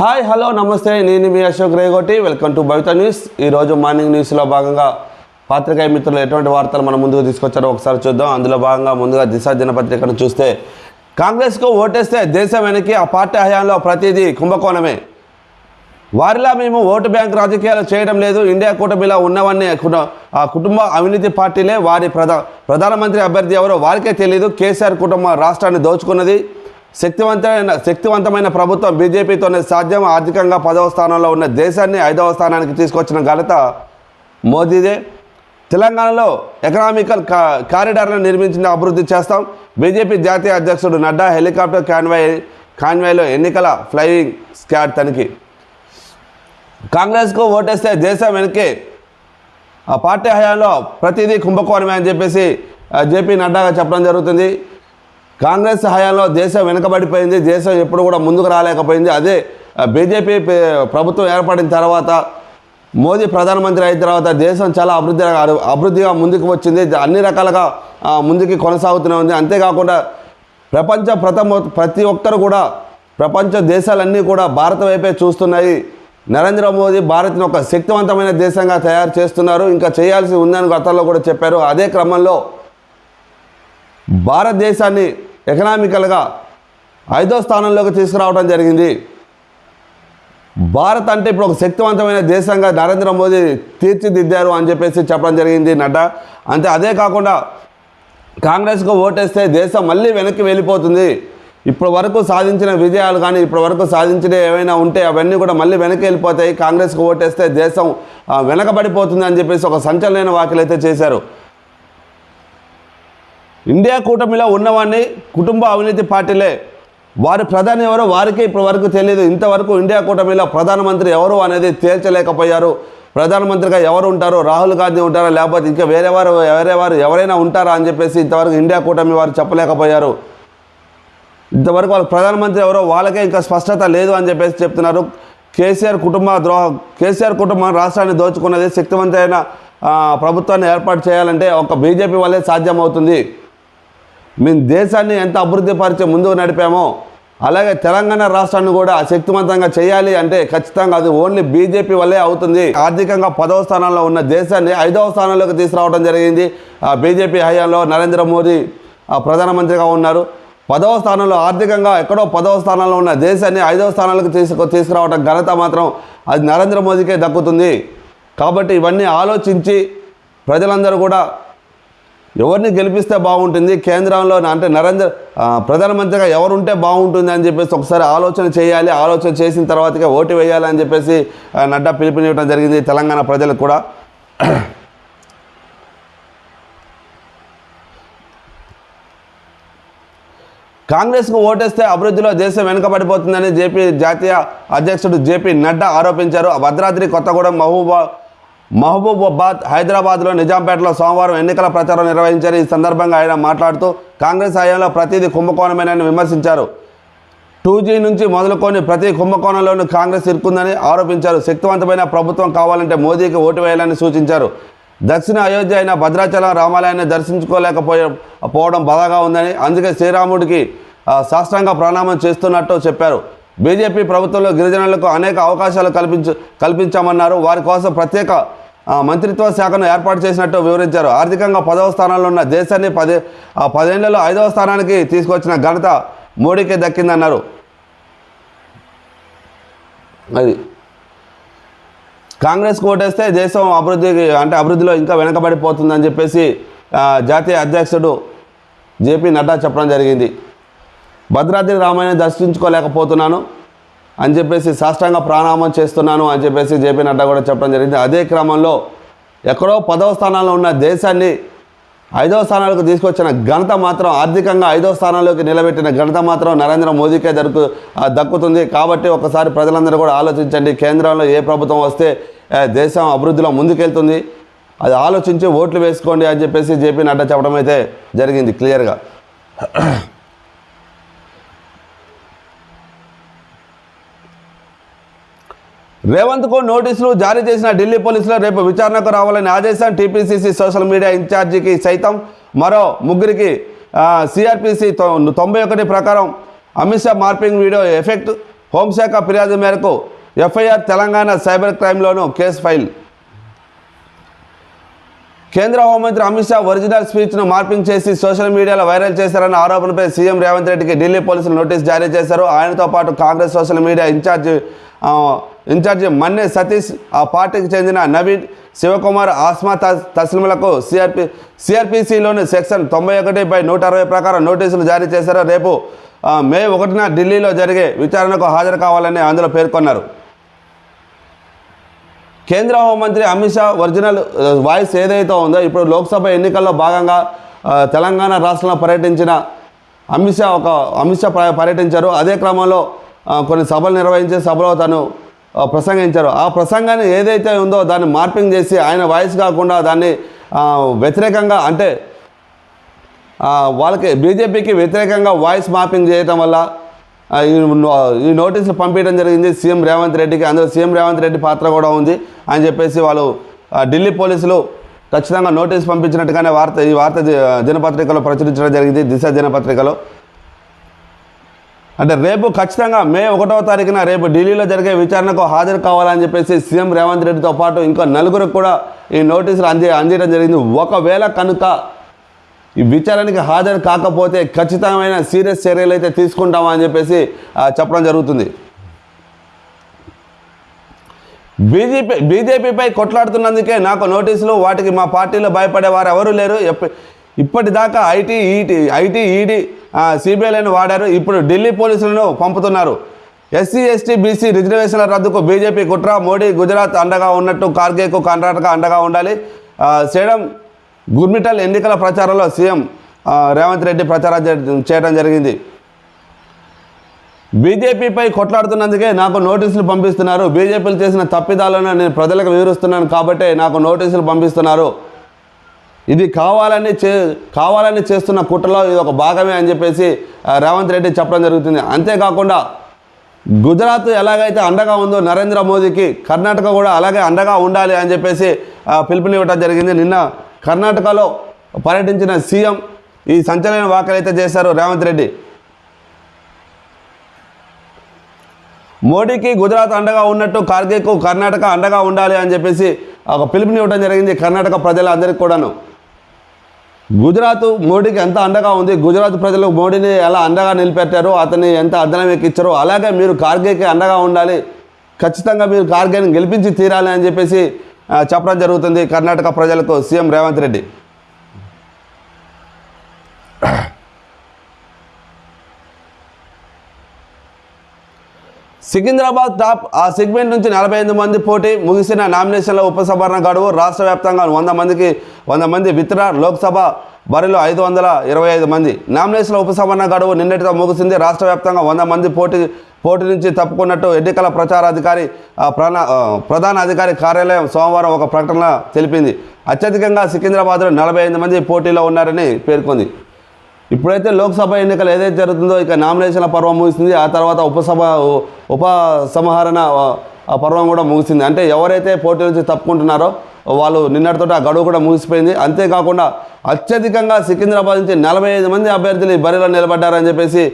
Hi hello నమస్తే. నేను మీ Ashok Regoti. Welcome to Bhavitha news ఈరోజు మార్నింగ్ న్యూస్లో భాగంగా పాత్రికాయ మిత్రులు ఎటువంటి వార్తలు మన ముందుకు తీసుకొచ్చారో ఒకసారి చూద్దాం. అందులో భాగంగా ముందుగా దిశ దినపత్రికను చూస్తే కాంగ్రెస్కు ఓటేస్తే దేశం వెనక్కి ఆ పార్టీ హయాంలో ప్రతిదీ కుంభకోణమే. వారిలా మేము ఓటు బ్యాంక్ రాజకీయాలు చేయడం లేదు. ఇండియా కూటమిలో ఉన్నవన్నీ ఆ కుటుంబ అవినీతి పార్టీలే. వారి ప్రధా ప్రధానమంత్రి అభ్యర్థి ఎవరో వారికే తెలియదు కేసీఆర్ కుటుంబం రాష్ట్రాన్ని దోచుకున్నది. శక్తివంతమైన శక్తివంతమైన ప్రభుత్వం బీజేపీతోనే సాధ్యం. ఆర్థికంగా పదవ స్థానంలో ఉన్న దేశాన్ని ఐదవ స్థానానికి తీసుకొచ్చిన ఘనత మోదీదే. తెలంగాణలో ఎకనామికల్ కా కారిడార్లను నిర్మించిన అభివృద్ధి చేస్తాం. బీజేపీ జాతీయ అధ్యక్షుడు నడ్డా హెలికాప్టర్ కాన్వాయ్ కాన్వాయ్లో ఎన్నికల ఫ్లయింగ్ స్క్వాడ్ తనిఖీ. కాంగ్రెస్కు ఓటేస్తే దేశం వెనక్కి ఆ పార్టీ హయాంలో ప్రతిదీ కుంభకోణమే అని చెప్పేసి జేపీ నడ్డాగా చెప్పడం జరుగుతుంది. కాంగ్రెస్ హయాంలో దేశం వెనుకబడిపోయింది దేశం ఎప్పుడు కూడా ముందుకు రాలేకపోయింది. అదే బీజేపీ ప్రభుత్వం ఏర్పడిన తర్వాత మోదీ ప్రధానమంత్రి అయిన తర్వాత దేశం చాలా అభివృద్ధి అభివృద్ధిగా ముందుకు వచ్చింది. అన్ని రకాలుగా ముందుకి కొనసాగుతూనే ఉంది. అంతేకాకుండా ప్రపంచ ప్రథమ ప్రతి ఒక్కరు కూడా ప్రపంచ దేశాలన్నీ కూడా భారత వైపే చూస్తున్నాయి. నరేంద్ర మోదీ భారత్ని ఒక శక్తివంతమైన దేశంగా తయారు చేస్తున్నారు. ఇంకా చేయాల్సి ఉందని గతంలో కూడా చెప్పారు. అదే క్రమంలో భారతదేశాన్ని ఎకనామికల్గా ఐదో స్థానంలోకి తీసుకురావడం జరిగింది. భారత్ అంటే ఇప్పుడు ఒక శక్తివంతమైన దేశంగా నరేంద్ర మోదీ తీర్చిదిద్దారు అని చెప్పేసి చెప్పడం జరిగింది నడ్డా. అంతే అదే కాకుండా కాంగ్రెస్కు ఓటేస్తే దేశం మళ్ళీ వెనక్కి వెళ్ళిపోతుంది. ఇప్పటి వరకు సాధించిన విజయాలు కానీ ఇప్పటి వరకు సాధించిన ఏమైనా ఉంటే అవన్నీ కూడా మళ్ళీ వెనక్కి వెళ్ళిపోతాయి. కాంగ్రెస్కు ఓటేస్తే దేశం వెనకబడిపోతుంది అని చెప్పేసి ఒక సంచలనమైన వ్యాఖ్యలు అయితే చేశారు. ఇండియా కూటమిలో ఉన్నవాడిని కుటుంబ అవినీతి పార్టీలే. వారి ప్రధాని ఎవరో వారికి ఇప్పటి వరకు తెలియదు ఇంతవరకు ఇండియా కూటమిలో ప్రధానమంత్రి ఎవరు అనేది తేల్చలేకపోయారు. ప్రధానమంత్రిగా ఎవరు ఉంటారు? రాహుల్ గాంధీ ఉంటారా? లేకపోతే ఇంకా వేరే వారు వేరే వారు ఎవరైనా ఉంటారా అని చెప్పేసి ఇంతవరకు ఇండియా కూటమి వారు చెప్పలేకపోయారు. ఇంతవరకు వాళ్ళ ప్రధానమంత్రి ఎవరో వాళ్ళకే ఇంకా స్పష్టత లేదు అని చెప్పేసి చెప్తున్నారు. కేసీఆర్ కుటుంబ ద్రోహ కేసీఆర్ కుటుంబం రాష్ట్రాన్ని దోచుకున్నది శక్తివంతమైన ప్రభుత్వాన్ని ఏర్పాటు చేయాలంటే ఒక బీజేపీ వల్లే సాధ్యమవుతుంది. మేము దేశాన్ని ఎంత అభివృద్ధి పరిచే ముందుకు నడిపామో అలాగే తెలంగాణ రాష్ట్రాన్ని కూడా శక్తివంతంగా చేయాలి అంటే ఖచ్చితంగా అది ఓన్లీ బీజేపీ వల్లే అవుతుంది. ఆర్థికంగా పదవ స్థానంలో ఉన్న దేశాన్ని ఐదవ స్థానంలోకి తీసుకురావడం జరిగింది. ఆ బీజేపీ హయాంలో నరేంద్ర మోదీ ప్రధానమంత్రిగా ఉన్నారు. పదవ స్థానంలో ఆర్థికంగా ఎక్కడో పదవ స్థానంలో ఉన్న దేశాన్ని ఐదవ స్థానాలకు తీసుకు తీసుకురావడం ఘనత మాత్రం అది నరేంద్ర మోదీకే దక్కుతుంది. కాబట్టి ఇవన్నీ ఆలోచించి ప్రజలందరూ కూడా ఎవరిని గెలిపిస్తే బాగుంటుంది? కేంద్రంలో అంటే నరేంద్ర ప్రధానమంత్రిగా ఎవరు ఉంటే బాగుంటుంది అని చెప్పేసి ఒకసారి ఆలోచన చేయాలి. ఆలోచన చేసిన తర్వాతగా ఓటు వేయాలి అని చెప్పేసి నడ్డా పిలుపునివ్వడం జరిగింది తెలంగాణ ప్రజలకు కూడా. కాంగ్రెస్కు ఓటేస్తే అభివృద్ధిలో దేశం వెనుకబడిపోతుందని జేపీ జాతీయ అధ్యక్షుడు జేపీ నడ్డా ఆరోపించారు. భద్రాద్రి కొత్తగూడెం మహబూబా మహబూబాబాద్ హైదరాబాద్లో నిజాంపేటలో సోమవారం ఎన్నికల ప్రచారం నిర్వహించారు. ఈ సందర్భంగా ఆయన మాట్లాడుతూ కాంగ్రెస్ హయాంలో ప్రతిదీ కుంభకోణమేనని విమర్శించారు. టూ జీ నుంచి మొదలుకొని ప్రతి కుంభకోణంలోనూ కాంగ్రెస్ ఇరుకుందని ఆరోపించారు. శక్తివంతమైన ప్రభుత్వం కావాలంటే మోదీకి ఓటు వేయాలని సూచించారు. దక్షిణ అయోధ్య అయిన భద్రాచలం రామాలయాన్ని దర్శించుకోలేకపోయే పోవడం బాధగా ఉందని అందుకే శ్రీరాముడికి శాస్త్రంగా ప్రణామం చేస్తున్నట్టు చెప్పారు. బీజేపీ ప్రభుత్వంలో గిరిజనులకు అనేక అవకాశాలు కల్పించు కల్పించామన్నారు. వారి కోసం ప్రత్యేక మంత్రిత్వ శాఖను ఏర్పాటు చేసినట్టు వివరించారు. ఆర్థికంగా పదవ స్థానంలో ఉన్న దేశాన్ని పది పదేళ్ళలో ఐదవ స్థానానికి తీసుకొచ్చిన ఘనత మోడీకే దక్కిందన్నారు. అది. కాంగ్రెస్కి ఓటేస్తే దేశం అభివృద్ధికి అంటే అభివృద్ధిలో ఇంకా వెనకబడిపోతుందని చెప్పేసి జాతీయ అధ్యక్షుడు జేపీ నడ్డా చెప్పడం జరిగింది. భద్రాద్రి రామాయణ దర్శించుకోలేకపోతున్నాను. అని చెప్పేసి సాష్టాంగ ప్రాణామం చేస్తున్నాను అని చెప్పేసి జేపీ నడ్డా కూడా చెప్పడం జరిగింది. అదే క్రమంలో ఎక్కడో పదవ స్థానంలో ఉన్న దేశాన్ని ఐదవ స్థానాలకు తీసుకొచ్చిన ఘనత మాత్రం ఆర్థికంగా ఐదవ స్థానంలోకి నిలబెట్టిన ఘనత మాత్రం నరేంద్ర మోదీకే దొరుకు దక్కుతుంది. కాబట్టి ఒకసారి ప్రజలందరూ కూడా ఆలోచించండి. కేంద్రంలో ఏ ప్రభుత్వం వస్తే దేశం అభివృద్ధిలో ముందుకెళ్తుంది. అది ఆలోచించి ఓట్లు వేసుకోండి అని చెప్పేసి జేపీ నడ్డా చెప్పడం అయితే జరిగింది క్లియర్గా. రేవంత్కు నోటీసులు జారీ చేసిన ఢిల్లీ పోలీసులు రేపు విచారణకు రావాలని ఆదేశం టీపీసీసీ సోషల్ మీడియా ఇన్ఛార్జికి సైతం మరో ముగ్గురికి సిఆర్పిసి తొంభై ఒకటి ప్రకారం Amit Shah morphing video effect హోంశాఖ ఫిర్యాదు మేరకు ఎఫ్ఐఆర్ తెలంగాణ సైబర్ క్రైమ్లోనూ కేసు ఫైల్. కేంద్ర హోంమంత్రి అమిత్ షా ఒరిజినల్ స్పీచ్ను మార్పింగ్ చేసి సోషల్ మీడియాలో వైరల్ చేశారన్న ఆరోపణపై సీఎం రేవంత్ రెడ్డికి ఢిల్లీ పోలీసులు నోటీస్ జారీ చేశారు. ఆయనతో పాటు Congress social media incharge incharge Manne Satish ఆ పార్టీకి చెందిన నవీన్ శివకుమార్ ఆస్మా తస్ తస్లిములకు సిఆర్పి సిఆర్పిసిలోని సెక్షన్ తొంభై ఒకటి బై నూట అరవై ప్రకారం నోటీసులు జారీ చేశారు. రేపు మే ఒకటిన ఢిల్లీలో జరిగే విచారణకు హాజరు కావాలని అందులో పేర్కొన్నారు. కేంద్ర హోంమంత్రి అమిత్ షా ఒరిజినల్ వాయిస్ ఏదైతే ఉందో ఇప్పుడు లోక్సభ ఎన్నికల్లో భాగంగా తెలంగాణ రాష్ట్రంలో పర్యటించిన అమిత్ షా ఒక అమిత్ షా పర్యటించారు. అదే క్రమంలో కొన్ని సభలు నిర్వహించే సభలో తను ప్రసంగించారు. ఆ ప్రసంగాన్ని ఏదైతే ఉందో దాన్ని మార్పింగ్ చేసి ఆయన వాయిస్ కాకుండా దాన్ని వ్యతిరేకంగా అంటే వాళ్ళకి బీజేపీకి వ్యతిరేకంగా వాయిస్ మార్పింగ్ చేయటం వల్ల ఈ నో- ఈ నోటీసులు పంపించడం జరిగింది సీఎం రేవంత్ రెడ్డికి. అందులో సీఎం రేవంత్ రెడ్డి పాత్ర కూడా ఉంది అని చెప్పేసి వాళ్ళు ఢిల్లీ పోలీసులు ఖచ్చితంగా నోటీస్ పంపించినట్టుగానే వార్త ఈ వార్త దినపత్రికలో ప్రచురించడం జరిగింది దిశ దినపత్రికలో. అంటే రేపు ఖచ్చితంగా మే ఒకటవ తారీఖున రేపు ఢిల్లీలో జరిగే విచారణకు హాజరు కావాలని చెప్పేసి సీఎం రేవంత్ రెడ్డితో పాటు ఇంకా నలుగురికి కూడా ఈ నోటీసులు అంది అందించడం జరిగింది. ఒకవేళ కనుక ఈ విచారణకి హాజరు కాకపోతే ఖచ్చితమైన సీరియస్ చర్యలు అయితే తీసుకుంటామని అని చెప్పేసి చెప్పడం జరుగుతుంది. బీజేపీ బీజేపీపై కొట్లాడుతున్నందుకే నాకు నోటీసులు వాటికి మా పార్టీలో భయపడేవారు ఎవరూ లేరు. ఇప్పటిదాకా ఐటీ ఈటీ ఐటీ ఈడీ సిబిఐలను వాడారు. ఇప్పుడు ఢిల్లీ పోలీసులను పంపుతున్నారు. ఎస్సీ ఎస్టీ బీసీ రిజర్వేషన్ల రద్దుకు బీజేపీ కుట్ర మోడీ గుజరాత్ అండగా ఉన్నట్టు కార్గేకు కర్ణాటక అండగా ఉండాలి. సేడం గుర్మిటల్ ఎన్నికల ప్రచారంలో సీఎం రేవంత్ రెడ్డి ప్రచారం చే- చేయడం జరిగింది. బీజేపీపై కొట్లాడుతున్నందుకే నాకు నోటీసులు పంపిస్తున్నారు. బీజేపీలు చేసిన తప్పిదాలను నేను ప్రజలకు వివరిస్తున్నాను కాబట్టే నాకు నోటీసులు పంపిస్తున్నారు. ఇది కావాలని చే కావాలని చేస్తున్న కుట్రలో ఇది ఒక భాగమే అని చెప్పేసి రేవంత్ రెడ్డి చెప్పడం జరుగుతుంది. అంతేకాకుండా గుజరాత్ ఎలాగైతే అండగా ఉందో నరేంద్ర మోదీకి కర్ణాటక కూడా అలాగే అండగా ఉండాలి అని చెప్పేసి పిలుపునివ్వడం జరిగింది. నిన్న కర్ణాటకలో పర్యటించిన సీఎం ఈ సంచలన వ్యాఖ్యలు అయితే చేశారు రేవంత్ రెడ్డి. మోడీకి గుజరాత్ అండగా ఉన్నట్టు కార్గేకు కర్ణాటక అండగా ఉండాలి అని చెప్పేసి ఒక పిలుపునివ్వడం జరిగింది కర్ణాటక ప్రజలందరికీ కూడాను. గుజరాత్ మోడీకి ఎంత అండగా ఉంది గుజరాత్ ప్రజలు మోడీని ఎలా అండగా నిలబెట్టారో అతన్ని ఎంత అద్దనం ఎక్కించారో అలాగే మీరు కార్గేకి అండగా ఉండాలి ఖచ్చితంగా మీరు కార్గేని గెలిపించి తీరాలి అని చెప్పేసి చెప్పడం జరుగుతుంది. కర్ణాటక ప్రజలకు సీఎం రేవంత్ రెడ్డి. సికింద్రాబాద్ టాప్ ఆ సెగ్మెంట్ నుంచి నలభై ఐదు మంది పోటీ ముగిసిన నామినేషన్ల ఉపసంహరణ గడువు రాష్ట్ర వ్యాప్తంగా వంద మందికి వంద మంది విత్తన లోక్సభ బరిలో ఐదు వందల ఇరవై ఐదు మంది. నామినేషన్ల ఉపసంహరణ గడువు నిన్నటితో ముగిసింది. రాష్ట్ర వ్యాప్తంగా వంద మంది పోటీ పోటీ నుంచి తప్పుకున్నట్టు ఎన్నికల ప్రచారాధికారి ప్రణ ప్రధాన అధికారి కార్యాలయం సోమవారం ఒక ప్రకటన తెలిపింది. అత్యధికంగా సికింద్రాబాద్లో నలభై ఐదు మంది పోటీలో ఉన్నారని పేర్కొంది. ఇప్పుడైతే లోక్సభ ఎన్నికలు ఏదైతే జరుగుతుందో ఇక నామినేషన్ల పర్వం ముగిసింది. ఆ తర్వాత ఉపసభ ఉపసంహరణ పర్వం కూడా ముగిసింది. అంటే ఎవరైతే పోటీ నుంచి తప్పుకుంటున్నారో వాళ్ళు నిన్నటితో ఆ గడువు కూడా ముగిసిపోయింది. అంతేకాకుండా అత్యధికంగా సికింద్రాబాద్ నుంచి నలభై ఐదు మంది అభ్యర్థులు ఈ బరిలో నిలబడ్డారని చెప్పేసి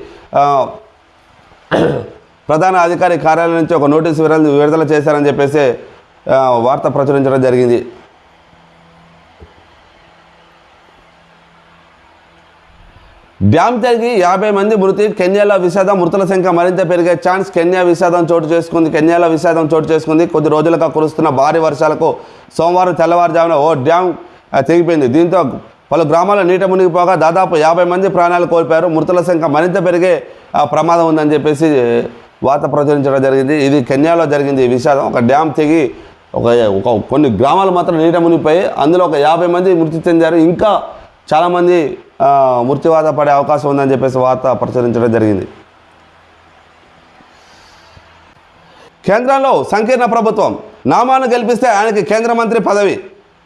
ప్రధాన అధికారి కార్యాలయం నుంచి ఒక నోటీసు విడుదల విడుదల చేశారని చెప్పేసి వార్త ప్రచురించడం జరిగింది. డ్యామ్ తిరిగి యాభై మంది మృతి కెన్యాలో విషాదం మృతుల సంఖ్య మరింత పెరిగే ఛాన్స్ కెన్యా విషాదం చోటు చేసుకుంది కెన్యాలో విషాదం చోటు చేసుకుంది. కొద్ది రోజులుగా కురుస్తున్న భారీ వర్షాలకు సోమవారం తెల్లవారుజామున ఓ డ్యామ్ తెగిపోయింది. దీంతో పలు గ్రామాల్లో నీట మునిగిపోగా దాదాపు యాభై మంది ప్రాణాలు కోల్పోయారు. మృతుల సంఖ్య మరింత పెరిగే ప్రమాదం ఉందని చెప్పేసి వార్త ప్రచురించడం జరిగింది. ఇది కెన్యాలో జరిగింది ఈ విషాదం. ఒక డ్యామ్ తెగి ఒక ఒక కొన్ని గ్రామాలు మాత్రం నీట మునిగిపోయి అందులో ఒక యాభై మంది మృతి చెందారు. ఇంకా చాలామంది మృత్యువాత పడే అవకాశం ఉందని చెప్పేసి వార్త ప్రచురించడం జరిగింది. కేంద్రంలో సంకీర్ణ ప్రభుత్వం. నామాను గెలిపిస్తే ఆయనకి కేంద్ర మంత్రి పదవి.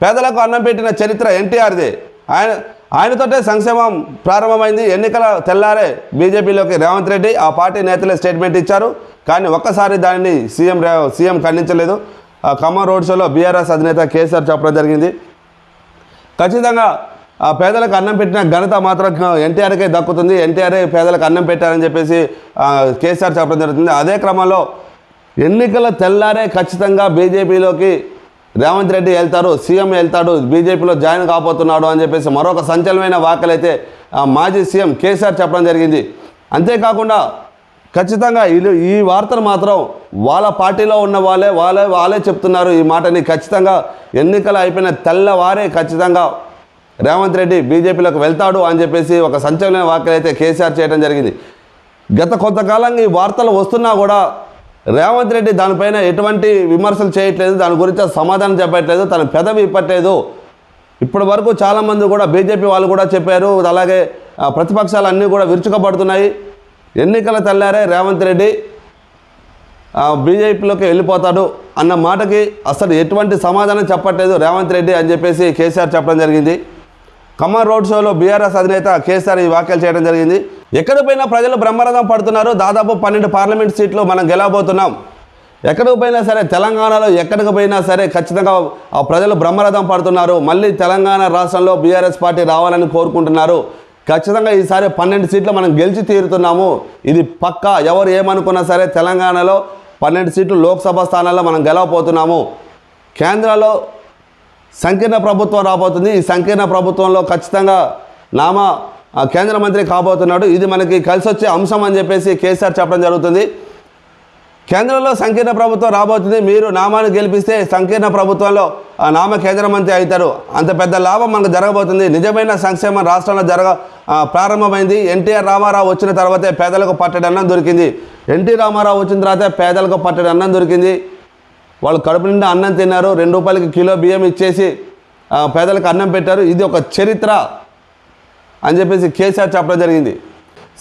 పేదలకు అన్నం పెట్టిన చరిత్ర ఎన్టీఆర్ది. ఆయన ఆయనతోటే సంక్షేమం ప్రారంభమైంది. ఎన్నికల తెల్లారే బీజేపీలోకి రేవంత్ రెడ్డి ఆ పార్టీ నేతలే స్టేట్మెంట్ ఇచ్చారు. కానీ ఒక్కసారి దానిని సీఎం సీఎం ఖండించలేదు. ఆ ఖమ్మం రోడ్ షోలో బీఆర్ఎస్ అధినేత కేసీఆర్ చెప్పడం జరిగింది. ఖచ్చితంగా ఆ పేదలకు అన్నం పెట్టిన ఘనత మాత్రం ఎన్టీఆర్కే దక్కుతుంది. ఎన్టీఆర్ఏ పేదలకు అన్నం పెట్టారని చెప్పేసి కేసీఆర్ చెప్పడం జరుగుతుంది. అదే క్రమంలో ఎన్నికల తెల్లారే ఖచ్చితంగా బీజేపీలోకి రేవంత్ రెడ్డి వెళ్తారు సీఎం వెళ్తాడు బీజేపీలో జాయిన్ కాబోతున్నాడు అని చెప్పేసి మరొక సంచలనమైన వ్యాఖ్యలు అయితే ఆ, మాజీ సీఎం కేసీఆర్ చెప్పడం జరిగింది. అంతేకాకుండా ఖచ్చితంగా వీళ్ళు ఈ వార్తను మాత్రం వాళ్ళ పార్టీలో ఉన్న వాళ్ళే వాళ్ళే వాళ్ళే చెప్తున్నారు ఈ మాటని. ఖచ్చితంగా ఎన్నికలు అయిపోయిన తెల్లవారే ఖచ్చితంగా రేవంత్ రెడ్డి బీజేపీలోకి వెళ్తాడు అని చెప్పేసి ఒక సంచలన వ్యాఖ్యలు అయితే కేసీఆర్ చేయడం జరిగింది. గత కొంతకాలంగా ఈ వార్తలు వస్తున్నా కూడా రేవంత్ రెడ్డి దానిపైన ఎటువంటి విమర్శలు చేయట్లేదు దాని గురించి సమాధానం చెప్పట్లేదు తన పెదవి ఇప్పట్లేదు. ఇప్పటి వరకు చాలామంది కూడా బీజేపీ వాళ్ళు కూడా చెప్పారు అలాగే ప్రతిపక్షాలు అన్నీ కూడా విరుచుకపడుతున్నాయి ఎన్నికల తెల్లారే రేవంత్ రెడ్డి బీజేపీలోకి వెళ్ళిపోతాడు అన్న మాటకి అసలు ఎటువంటి సమాధానం చెప్పట్లేదు రేవంత్ రెడ్డి అని చెప్పేసి కేసీఆర్ చెప్పడం జరిగింది. ఖమ్మం రోడ్ షోలో బీఆర్ఎస్ అధినేత కేసీఆర్ ఈ వ్యాఖ్యలు చేయడం జరిగింది. ఎక్కడ పోయినా ప్రజలు బ్రహ్మరథం పడుతున్నారు? దాదాపు పన్నెండు పార్లమెంట్ సీట్లు మనం గెలవబోతున్నాం. ఎక్కడికి పోయినా సరే తెలంగాణలో ఎక్కడికి పోయినా సరే ఖచ్చితంగా ఆ ప్రజలు బ్రహ్మరథం పడుతున్నారు. మళ్ళీ తెలంగాణ రాష్ట్రంలో బీఆర్ఎస్ పార్టీ రావాలని కోరుకుంటున్నారు. ఖచ్చితంగా ఈసారి పన్నెండు సీట్లు మనం గెలిచి తీరుతున్నాము. ఇది పక్కా. ఎవరు ఏమనుకున్నా సరే తెలంగాణలో పన్నెండు సీట్లు లోక్సభ స్థానాల్లో మనం గెలవబోతున్నాము. కేంద్రంలో సంకీర్ణ ప్రభుత్వం రాబోతుంది. ఈ సంకీర్ణ ప్రభుత్వంలో ఖచ్చితంగా నామ కేంద్ర మంత్రి కాబోతున్నాడు. ఇది మనకి కలిసి వచ్చే అంశం అని చెప్పేసి కేసీఆర్ చెప్పడం జరుగుతుంది. కేంద్రంలో సంకీర్ణ ప్రభుత్వం రాబోతుంది. మీరు నామాన్ని గెలిపిస్తే సంకీర్ణ ప్రభుత్వంలో నామ కేంద్ర మంత్రి అవుతారు. అంత పెద్ద లాభం మనకు జరగబోతుంది. నిజమైన సంక్షేమం రాష్ట్రంలో జరగ ప్రారంభమైంది. ఎన్టీఆర్ రామారావు వచ్చిన తర్వాతే పేదలకు పట్టడి అన్నం దొరికింది. ఎన్టీ రామారావు వచ్చిన తర్వాత పేదలకు పట్టడి అన్నం దొరికింది. వాళ్ళు కడుపు నిండా అన్నం తిన్నారు. రెండు రూపాయలకి కిలో బియ్యం ఇచ్చేసి పేదలకు అన్నం పెట్టారు. ఇది ఒక చరిత్ర. అని చెప్పేసి కేసీఆర్ చెప్పడం జరిగింది.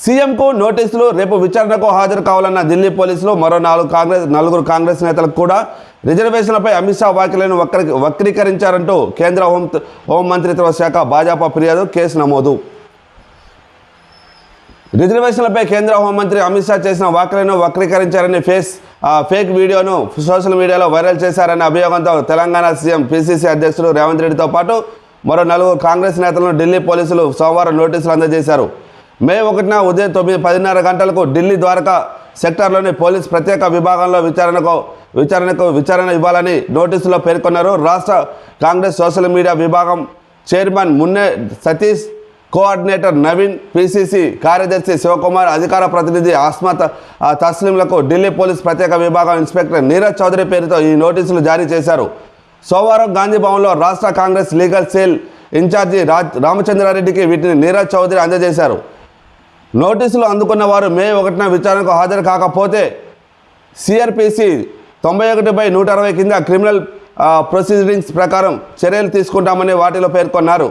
సీఎంకు నోటీసులు రేపు విచారణకు హాజరు కావాలన్న ఢిల్లీ పోలీసులు మరో నాలుగు కాంగ్రెస్ నలుగురు కాంగ్రెస్ నేతలకు కూడా రిజర్వేషన్లపై అమిత్ షా వ్యాఖ్యలను వక్రీ వక్రీకరించారంటూ కేంద్ర హోం హోం మంత్రిత్వ శాఖ భాజపా ఫిర్యాదు కేసు నమోదు. రిజర్వేషన్లపై కేంద్ర హోంమంత్రి అమిత్ షా చేసిన వ్యాఖ్యలను వక్రీకరించారని ఫేస్ ఫేక్ వీడియోను సోషల్ మీడియాలో వైరల్ చేశారనే అభియోగంతో తెలంగాణ సీఎం పిసిసి అధ్యక్షుడు రేవంత్ రెడ్డితో పాటు మరో నలుగురు కాంగ్రెస్ నేతలను ఢిల్లీ పోలీసులు సోమవారం నోటీసులు అందజేశారు. మే ఒకటిన ఉదయం తొమ్మిది పదిన్నర గంటలకు ఢిల్లీ ద్వారకా సెక్టార్లోని పోలీస్ ప్రత్యేక విభాగంలో విచారణకు విచారణకు విచారణ ఇవ్వాలని నోటీసులో పేర్కొన్నారు. రాష్ట్ర కాంగ్రెస్ సోషల్ మీడియా విభాగం chairman Munne Satish coordinator Naveen PCC కార్యదర్శి శివకుమార్ అధికార ప్రతినిధి ఆస్మత్ ఆ, తస్లీంలకు ఢిల్లీ పోలీస్ ప్రత్యేక విభాగం ఇన్స్పెక్టర్ నీరజ్ చౌదరి పేరుతో ఈ నోటీసులు జారీ చేశారు. సోమవారం గాంధీ భవన్లో రాష్ట్ర Congress legal cell incharge Raj రామచంద్రారెడ్డికి వీటిని నీరజ్ చౌదరి అందజేశారు. నోటీసులు అందుకున్న వారు మే ఒకటిన విచారణకు హాజరు కాకపోతే సిఆర్పిసి తొంభై ఒకటి బై నూట అరవై కింద క్రిమినల్ ప్రొసీడింగ్స్ ప్రకారం చర్యలు తీసుకుంటామని వాటిలో పేర్కొన్నారు.